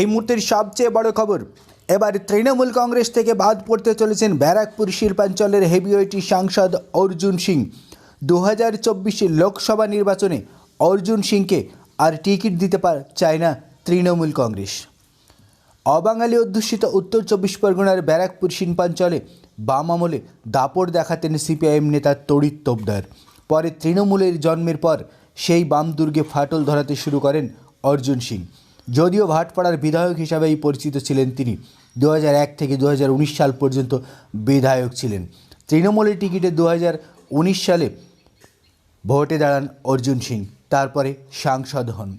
এই মুহূর্তের সবচেয়ে বড় খবর, এবার তৃণমূল কংগ্রেস থেকে বাদ পড়তে চলেছেন ব্যারাকপুর শিল্পাঞ্চলের হেভিওয়েটি সাংসদ অর্জুন সিং। দু হাজার লোকসভা নির্বাচনে অর্জুন সিংকে আর টিকিট দিতে পার চায় না তৃণমূল কংগ্রেস। অবাঙালি অধ্যুষিত উত্তর চব্বিশ পরগনার ব্যারাকপুর শিল্পাঞ্চলে বাম আমলে দাপট দেখাতেন সিপিআইএম নেতা তড়িৎ তোপদার। পরে তৃণমূলের জন্মের পর সেই বাম দুর্গে ফাটল ধরাতে শুরু করেন অর্জুন সিং। যদিও ভাটপাড়ার বিধায়ক হিসাবেই পরিচিত ছিলেন তিনি। দু থেকে দু হাজার উনিশ সাল পর্যন্ত বিধায়ক ছিলেন। তৃণমূলের টিকিটে দু হাজার উনিশ সালে ভোটে দাঁড়ান অর্জুন সিং, তারপরে সাংসদ হন।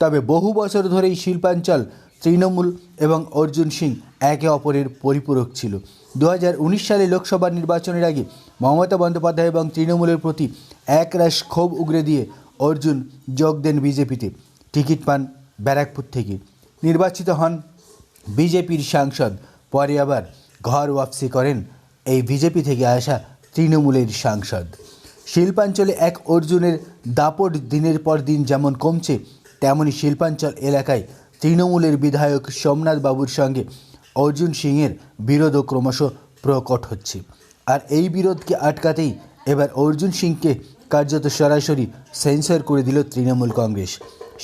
তবে বহু বছর ধরেই শিল্পাঞ্চল, তৃণমূল এবং অর্জুন সিং একে অপরের পরিপূরক ছিল। দু হাজার উনিশ সালে লোকসভা নির্বাচনের আগে মমতা বন্দ্যোপাধ্যায় এবং তৃণমূলের প্রতি একরাশ ক্ষোভ উগরে দিয়ে অর্জুন যোগ দেন বিজেপিতে। টিকিট পান ব্যারাকপুর থেকে। নির্বাচিত হন বিজেপির সাংসদ। পরে আবার ঘর ওয়াপসি করেন এই বিজেপি থেকে আসা তৃণমূলের সাংসদ। শিল্পাঞ্চলে এক অর্জুনের দাপট দিনের পর দিন যেমন কমছে, তেমনি শিল্পাঞ্চল এলাকায় তৃণমূলের বিধায়ক সোমনাথ বাবুর সঙ্গে অর্জুন সিংয়ের বিরোধও ক্রমশ প্রকট হচ্ছে। আর এই বিরোধকে আটকাতেই এবার অর্জুন সিংকে কার্যত সরাসরি সেন্সর করে দিল তৃণমূল কংগ্রেস।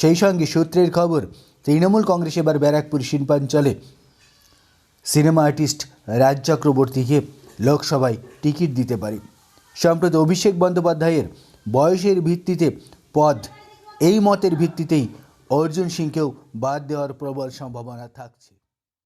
সেই সঙ্গে সূত্রের খবর, তৃণমূল কংগ্রেস এবার ব্যারাকপুর শিল্পাঞ্চলে। সিনেমা আর্টিস্ট রাজ চক্রবর্তীকে লোকসভায় টিকিট দিতে পারে। সম্প্রতি অভিষেক বন্দ্যোপাধ্যায়ের বয়সের ভিত্তিতে পদ, এই মতের ভিত্তিতেই অর্জুন সিংকেও বাদ দেওয়ার প্রবল সম্ভাবনা থাকছে।